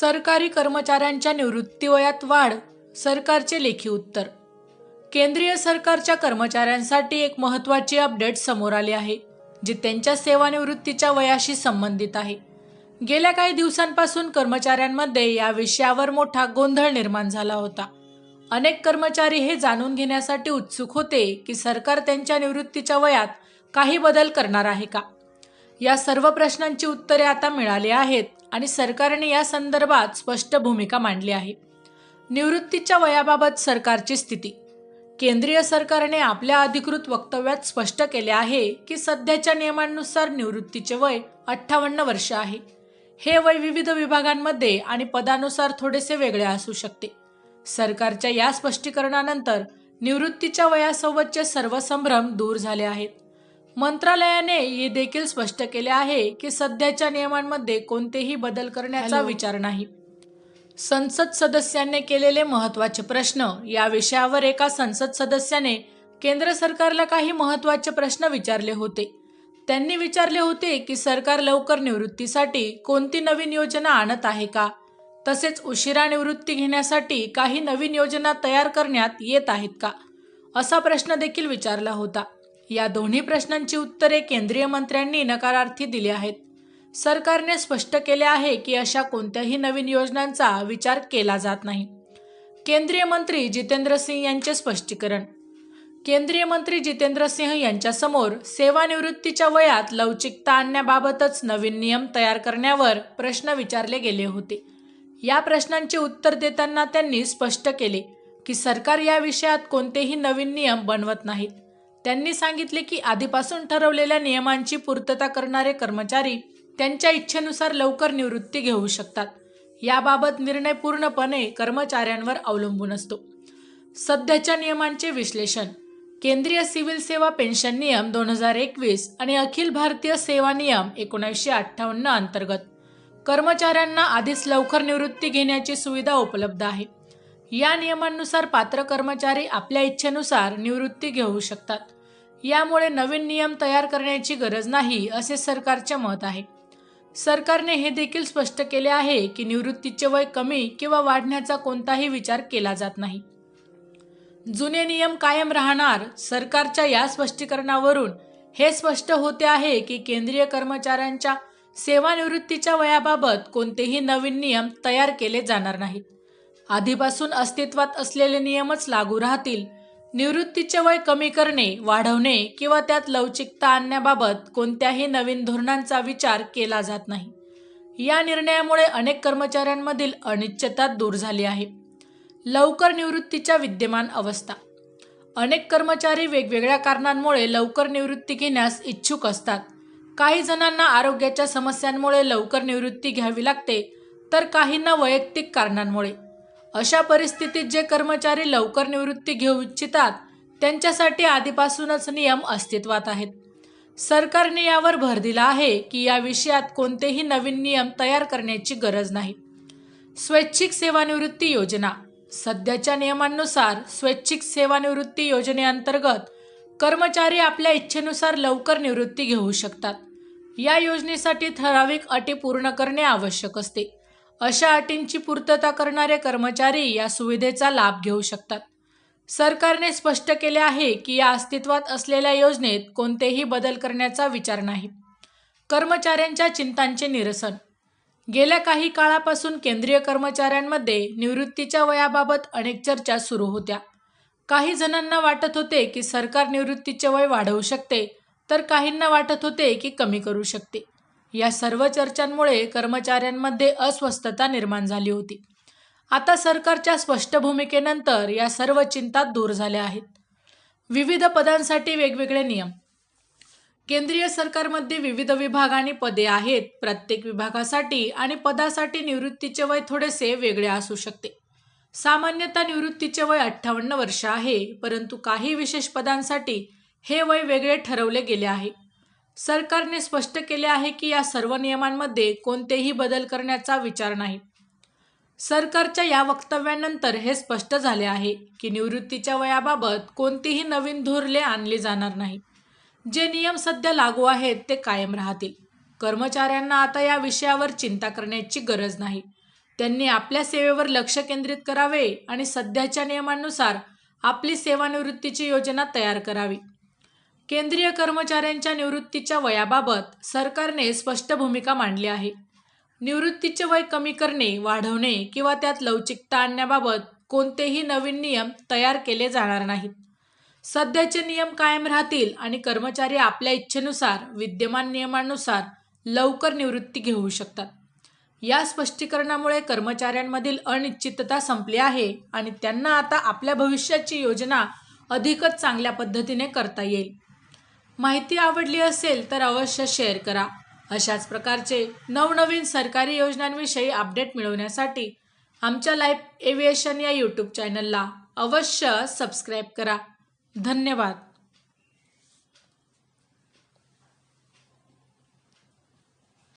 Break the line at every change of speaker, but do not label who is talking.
सरकारी कर्मचाऱ्यांच्या निवृत्तीवयात वाढ सरकारचे लेखी उत्तर. केंद्रीय सरकारच्या कर्मचाऱ्यांसाठी एक महत्त्वाची अपडेट समोर आली आहे जी त्यांच्या सेवानिवृत्तीच्या वयाशी संबंधित आहे. गेल्या काही दिवसांपासून कर्मचाऱ्यांमध्ये या विषयावर मोठा गोंधळ निर्माण झाला होता. अनेक कर्मचारी हे जाणून घेण्यासाठी उत्सुक होते की सरकार त्यांच्या निवृत्तीच्या वयात काही बदल करणार आहे का? या सर्व प्रश्नांची उत्तरे आता मिळाली आहेत. आणि सरकारने या संदर्भात स्पष्ट भूमिका मांडली आहे. निवृत्तीच्या वयाबाबत सरकारची स्थिती. केंद्रीय सरकारने आपल्या अधिकृत वक्तव्यात स्पष्ट केले आहे की सध्याच्या नियमांनुसार निवृत्तीचे वय अठ्ठावन्न वर्ष आहे. हे वय विविध विभागांमध्ये आणि पदानुसार थोडेसे वेगळे असू शकते. सरकारच्या या स्पष्टीकरणानंतर निवृत्तीच्या वयासोबतचे सर्व संभ्रम दूर झाले आहेत. मंत्रालयाने हे देखील स्पष्ट केले आहे की सध्याच्या नियमांमध्ये कोणतेही बदल करण्याचा विचार नाही. संसद सदस्यांनी केलेले महत्त्वाचे प्रश्न या विषयावर एका संसद सदस्याने केंद्र सरकारला काही महत्त्वाचे प्रश्न विचारले होते. त्यांनी विचारले होते की सरकार लवकर निवृत्तीसाठी कोणती नवीन योजना आणत आहे का? तसेच उशिरा निवृत्ती घेण्यासाठी काही नवीन योजना तयार करण्यात येत आहेत का? असा प्रश्न देखील विचारला होता. या दोन्ही प्रश्नांची उत्तरे केंद्रीय मंत्र्यांनी नकारार्थी दिली आहेत. सरकारने स्पष्ट केले आहे की अशा कोणत्याही नवीन योजनांचा विचार केला जात नाही. केंद्रीय मंत्री जितेंद्र सिंह यांचे स्पष्टीकरण. केंद्रीय मंत्री जितेंद्र सिंह यांच्यासमोर सेवानिवृत्तीच्या वयात लवचिकता आणण्याबाबतच नवीन नियम तयार करण्यावर प्रश्न विचारले गेले होते. या प्रश्नांचे उत्तर देताना त्यांनी स्पष्ट केले की सरकार या विषयात कोणतेही नवीन नियम बनवत नाहीत. त्यांनी सांगितले की आधीपासून ठरवलेल्या नियमांची पूर्तता करणारे कर्मचारी त्यांच्या इच्छेनुसार लवकर निवृत्ती घेऊ शकतात. याबाबत निर्णय पूर्णपणे कर्मचाऱ्यांवर अवलंबून असतो. सध्याच्या नियमांचे विश्लेषण. केंद्रीय सिव्हिल सेवा पेन्शन नियम दोन हजार एकवीस आणि अखिल भारतीय सेवा नियम एकोणीसशे अठ्ठावन्न अंतर्गत. कर्मचाऱ्यांना आधीच लवकर निवृत्ती घेण्याची सुविधा उपलब्ध आहे. या नियमांनुसार पात्र कर्मचारी आपल्या इच्छेनुसार निवृत्ती घेऊ शकतात. यामुळे नवीन नियम तयार करण्याची गरज नाही असे सरकारचे मत आहे. सरकारने हे देखील स्पष्ट केले आहे की निवृत्तीचे वय कमी किंवा वाढण्याचा कोणताही विचार केला जात नाही. जुने नियम कायम राहणार सरकारच्या या स्पष्टीकरणावरून हे स्पष्ट होते आहे की केंद्रीय कर्मचाऱ्यांच्या सेवानिवृत्तीच्या वयाबाबत कोणतेही नवीन नियम तयार केले जाणार नाहीत. आधीपासून अस्तित्वात असलेले नियमच लागू राहतील निवृत्तीचे वय कमी करणे वाढवणे किंवा त्यात लवचिकता आणण्याबाबत कोणत्याही नवीन धोरणांचा विचार केला जात नाही. या निर्णयामुळे अनेक कर्मचाऱ्यांमधील अनिश्चितता दूर झाली आहे. लवकर निवृत्तीच्या विद्यमान अवस्था. अनेक कर्मचारी वेगवेगळ्या कारणांमुळे लवकर निवृत्ती घेण्यास इच्छुक असतात. काही जणांना आरोग्याच्या समस्यांमुळे लवकर निवृत्ती घ्यावी लागते तर काहींना वैयक्तिक कारणांमुळे. अशा परिस्थितीत जे कर्मचारी लवकर निवृत्ती घेऊ इच्छितात त्यांच्यासाठी आधीपासूनच नियम अस्तित्वात आहेत. सरकारने यावर भर दिला आहे की या विषयात कोणतेही नवीन नियम तयार करण्याची गरज नाही. स्वैच्छिक सेवानिवृत्ती योजना. सध्याच्या नियमांनुसार स्वैच्छिक सेवानिवृत्ती योजनेअंतर्गत कर्मचारी आपल्या इच्छेनुसार लवकर निवृत्ती घेऊ शकतात. या योजनेसाठी ठराविक अटी पूर्ण करणे आवश्यक असते. अशा अटींची पूर्तता करणारे कर्मचारी या सुविधेचा लाभ घेऊ शकतात. सरकारने स्पष्ट केले आहे की या अस्तित्वात असलेल्या योजनेत कोणतेही बदल करण्याचा विचार नाही. कर्मचाऱ्यांच्या चिंतांचे निरसन. गेल्या काही काळापासून केंद्रीय कर्मचाऱ्यांमध्ये निवृत्तीच्या वयाबाबत अनेक चर्चा सुरू होत्या. काही जणांना वाटत होते की सरकार निवृत्तीचे वय वाढवू शकते तर काहींना वाटत होते की कमी करू शकते. या सर्व चर्चांमुळे कर्मचाऱ्यांमध्ये अस्वस्थता निर्माण झाली होती. आता सरकारच्या स्पष्ट भूमिकेनंतर या सर्व चिंता दूर झाल्या आहेत. विविध पदांसाठी वेगवेगळे नियम. केंद्रीय सरकारमध्ये विविध विभाग आणि पदे आहेत प्रत्येक विभागासाठी आणि पदासाठी निवृत्तीचे वय थोडेसे वेगळे असू शकते. सामान्यतः निवृत्तीचे वय अठ्ठावन्न वर्ष आहे परंतु काही विशेष पदांसाठी हे वय वेगळे ठरवले गेले आहे. सरकारने स्पष्ट केले आहे की या सर्व नियमांमध्ये कोणतेही बदल करण्याचा विचार नाही. सरकारच्या या वक्तव्यानंतर हे स्पष्ट झाले आहे की निवृत्तीच्या वयाबाबत कोणतीही नवीन धोरणे आणली जाणार नाही. जे नियम सध्या लागू आहेत ते कायम राहतील. कर्मचाऱ्यांना आता या विषयावर चिंता करण्याची गरज नाही. त्यांनी आपल्या सेवेवर लक्ष केंद्रित करावे आणि सध्याच्या नियमांनुसार आपली सेवानिवृत्तीची योजना तयार करावी. केंद्रीय कर्मचाऱ्यांच्या निवृत्तीच्या वयाबाबत सरकारने स्पष्ट भूमिका मांडली आहे. निवृत्तीचे वय कमी करणे वाढवणे किंवा त्यात लवचिकता आणण्याबाबत कोणतेही नवीन नियम तयार केले जाणार नाहीत. सध्याचे नियम कायम राहतील आणि कर्मचारी आपल्या इच्छेनुसार विद्यमान नियमानुसार लवकर निवृत्ती घेऊ शकतात. या स्पष्टीकरणामुळे कर्मचाऱ्यांमधील अनिश्चितता संपली आहे आणि त्यांना आता आपल्या भविष्याची योजना अधिकच चांगल्या पद्धतीने करता येईल. माहिती आवडली असेल तर अवश्य शेअर करा. अशाच प्रकारचे नवनवीन सरकारी योजनांविषयी अपडेट मिळवण्यासाठी आमच्या लाईफ एव्हिएशन या यूट्यूब चॅनलला अवश्य सबस्क्राईब करा. धन्यवाद.